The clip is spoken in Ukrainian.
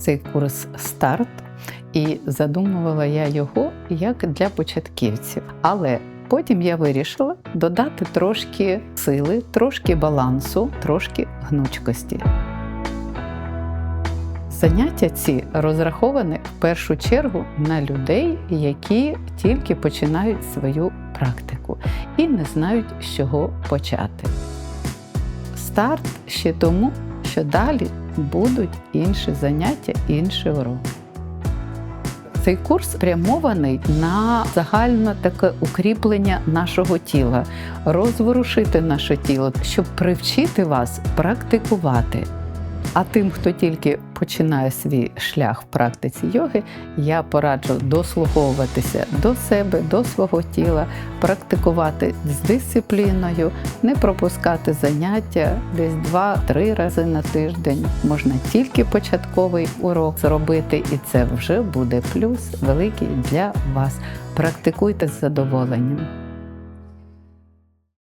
цей курс старт, і задумувала я його як для початківців. Але потім я вирішила додати трошки сили, трошки балансу, трошки гнучкості. Заняття ці розраховані в першу чергу на людей, які тільки починають свою практику і не знають, з чого почати. Старт ще тому, що далі будуть інші заняття, інші уроки. Цей курс спрямований на загальне таке укріплення нашого тіла, розворушити наше тіло, щоб привчити вас практикувати. А тим, хто тільки починає свій шлях в практиці йоги, я пораджу дослуховуватися до себе, до свого тіла, практикувати з дисципліною, не пропускати заняття десь 2-3 рази на тиждень. Можна тільки початковий урок зробити, і це вже буде плюс великий для вас. Практикуйте з задоволенням.